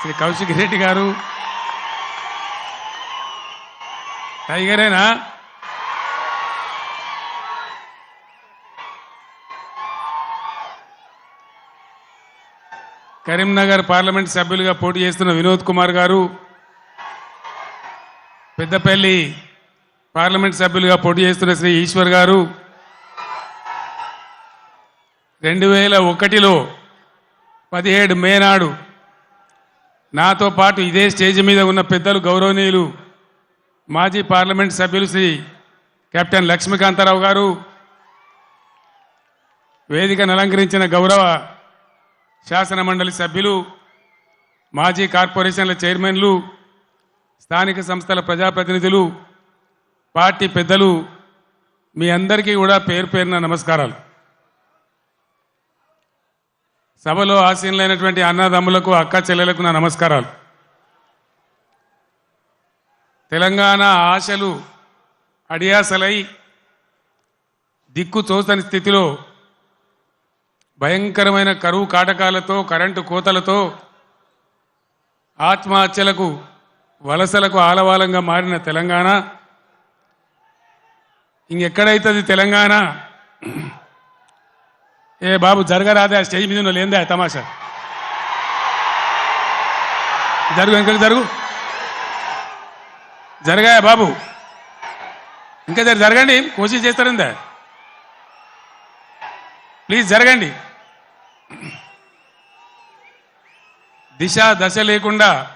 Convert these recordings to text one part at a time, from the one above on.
శ్రీ కౌశిక్ రెడ్డి గారు. టైగరేనా? కరీంనగర్ పార్లమెంట్ సభ్యులుగా పోటీ చేస్తున్న వినోద్ కుమార్ గారు. పెద్దపల్లి పార్లమెంట్ సభ్యులుగా పోటీ చేస్తున్న శ్రీ ఈశ్వర్ గారు. రెండు వేల ఒకటిలో పదిహేడు మే నాడు నాతో పాటు ఇదే స్టేజ్ మీద ఉన్న పెద్దలు గౌరవనీయులు మాజీ పార్లమెంట్ సభ్యులు శ్రీ కెప్టెన్ లక్ష్మీకాంతారావు గారు వేదికను అలంకరించిన గౌరవ శాసన మండలి సభ్యులు మాజీ కార్పొరేషన్ల చైర్మన్లు స్థానిక సంస్థల ప్రజాప్రతినిధులు పార్టీ పెద్దలు మీ అందరికీ కూడా పేరు పేరున నమస్కారాలు. సభలో ఆసీనులైనటువంటి అన్నదమ్ములకు అక్క చెల్లెలకు నా నమస్కారాలు. తెలంగాణ ఆశలు అడియాసలై దిక్కు తోచని స్థితిలో భయంకరమైన కరువు కాటకాలతో కరెంటు కోతలతో ఆత్మహత్యలకు వలసలకు ఆలవాలంగా మారిన తెలంగాణ ఇంకెక్కడైతుంది తెలంగాణ? ఏ బాబు జరగరాదే స్టేజ్ మీద లేదే తమాషా? జరుగు ఇంకా జరుగు. జరగాయా బాబు? ఇంకా జర జరగండి కోशिश చేస్తారందా? ప్లీజ్ జరగండి. దిశ దశ లేకుండా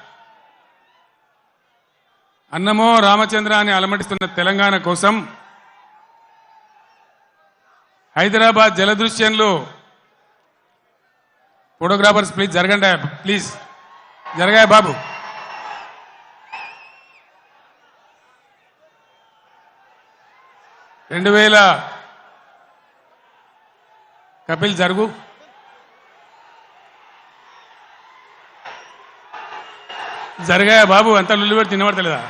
అన్నమో రామచంద్ర అని అలమటిస్తున్న తెలంగాణ కోసం హైదరాబాద్ జలదృశ్యంలో ఫోటోగ్రాఫర్స్ ప్లీజ్ జరగండి ప్లీజ్. జరగాయ బాబు? రెండు వేల కపిల్ జరుగు. జరగాయ బాబు? అంత లుల్లి పెట్టి తినబడతలేదా?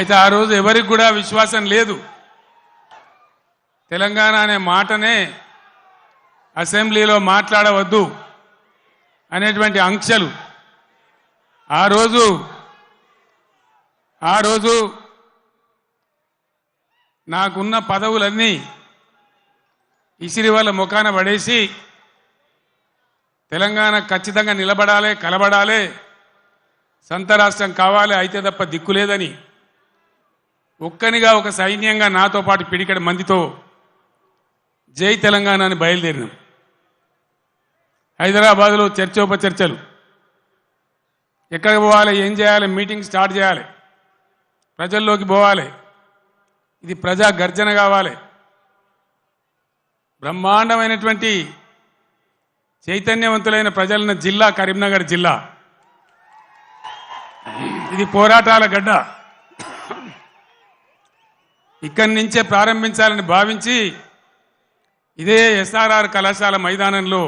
అయితే ఆ రోజు ఎవరికి కూడా విశ్వాసం లేదు. తెలంగాణ అనే మాటనే అసెంబ్లీలో మాట్లాడవద్దు అనేటువంటి అంక్షలు. ఆ రోజు ఆ రోజు నాకున్న పదవులన్నీ ఇసిరి వాళ్ళ ముఖాన పడేసి తెలంగాణ ఖచ్చితంగా నిలబడాలి కలబడాలి సంత రాష్ట్రం కావాలి అయితే తప్ప దిక్కు లేదని ఒక్కనిగా ఒక సైన్యంగా నాతో పాటు పిడికడి మందితో జై తెలంగాణ అని బయలుదేరినాం. హైదరాబాద్లో చర్చోపచర్చలు. ఎక్కడికి పోవాలి ఏం చేయాలి మీటింగ్ స్టార్ట్ చేయాలి ప్రజల్లోకి పోవాలి. ఇది ప్రజా గర్జన కావాలి. బ్రహ్మాండమైనటువంటి చైతన్యవంతులైన ప్రజలున్న జిల్లా కరీంనగర్ జిల్లా. ఇది పోరాటాల గడ్డ. ఇక్కడి నుంచే ప్రారంభించాలని భావించి ఇదే ఎస్ఆర్ఆర్ కళాశాల మైదానంలో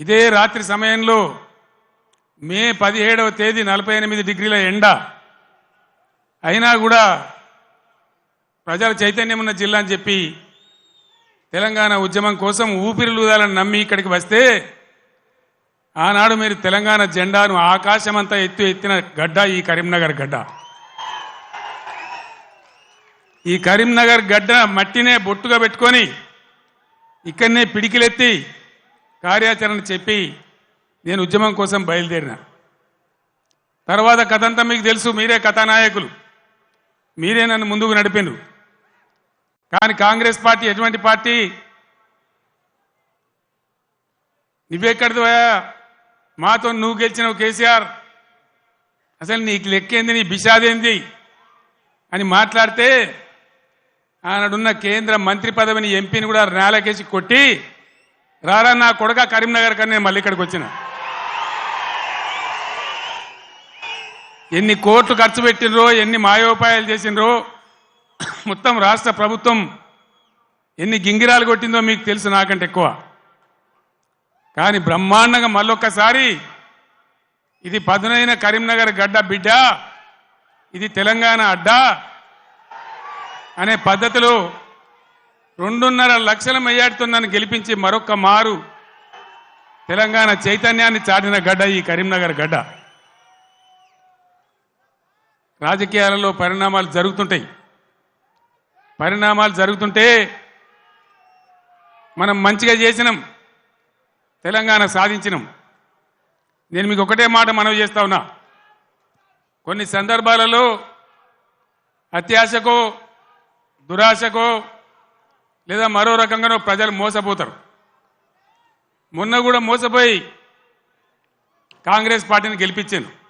ఇదే రాత్రి సమయంలో మే పదిహేడవ తేదీ నలభై ఎనిమిది డిగ్రీల ఎండ అయినా కూడా ప్రజల చైతన్యం ఉన్న జిల్లా అని చెప్పి తెలంగాణ ఉద్యమం కోసం ఊపిరిలూదాలని నమ్మి ఇక్కడికి వస్తే ఆనాడు మీరు తెలంగాణ జెండాను ఆకాశమంతా ఎత్తు ఎత్తిన గడ్డ ఈ కరీంనగర్ గడ్డ. ఈ కరీంనగర్ గడ్డ మట్టినే బొట్టుగా పెట్టుకొని ఇక్కడనే పిడికిలెత్తి కార్యాచరణ చెప్పి నేను ఉద్యమం కోసం బయలుదేరిన. తర్వాత కథంతా మీకు తెలుసు మీరే కథానాయకులు. మీరే నన్ను ముందుకు నడిపిండ్రు కానీ కాంగ్రెస్ పార్టీ ఎటువంటి పార్టీ? నువ్వెక్కడిది మాతో నువ్వు గెలిచినావు కేసీఆర్. అసలు నీకు లెక్కేంది నీ బిషాదేంది అని మాట్లాడితే ఆనాడున్న కేంద్ర మంత్రి పదవిని ఎంపీని కూడా నేలకేసి కొట్టి రారా నా కొడక కరీంనగర్ కన్నా నేను మళ్ళీ ఇక్కడికి వచ్చిన. ఎన్ని కోట్లు ఖర్చు పెట్టినరో ఎన్ని మాయోపాయాలు చేసినరో మొత్తం రాష్ట్ర ప్రభుత్వం ఎన్ని గింగిరాలు కొట్టిందో మీకు తెలుసు నాకంటే ఎక్కువ. కానీ బ్రహ్మాండంగా మళ్ళొక్కసారి ఇది పదునైన కరీంనగర్ గడ్డ బిడ్డ ఇది తెలంగాణ అడ్డా అనే పద్ధతిలో రెండున్నర లక్షల మెజార్టీతో నన్ను గెలిపించి మరొక్క మారు తెలంగాణ చైతన్యాన్ని చాటిన గడ్డ ఈ కరీంనగర్ గడ్డ. రాజకీయాలలో పరిణామాలు జరుగుతుంటాయి. పరిణామాలు జరుగుతుంటే మనం మంచిగా చేసినాం తెలంగాణ సాధించినాం. నేను మీకు ఒకటే మాట మనవి చేస్తా ఉన్నా. కొన్ని సందర్భాలలో అత్యాశకో దురాశకో లేదా మరో రకంగానో ప్రజలు మోసపోతారు. మొన్న కూడా మోసపోయి కాంగ్రెస్ పార్టీని గెలిపించాను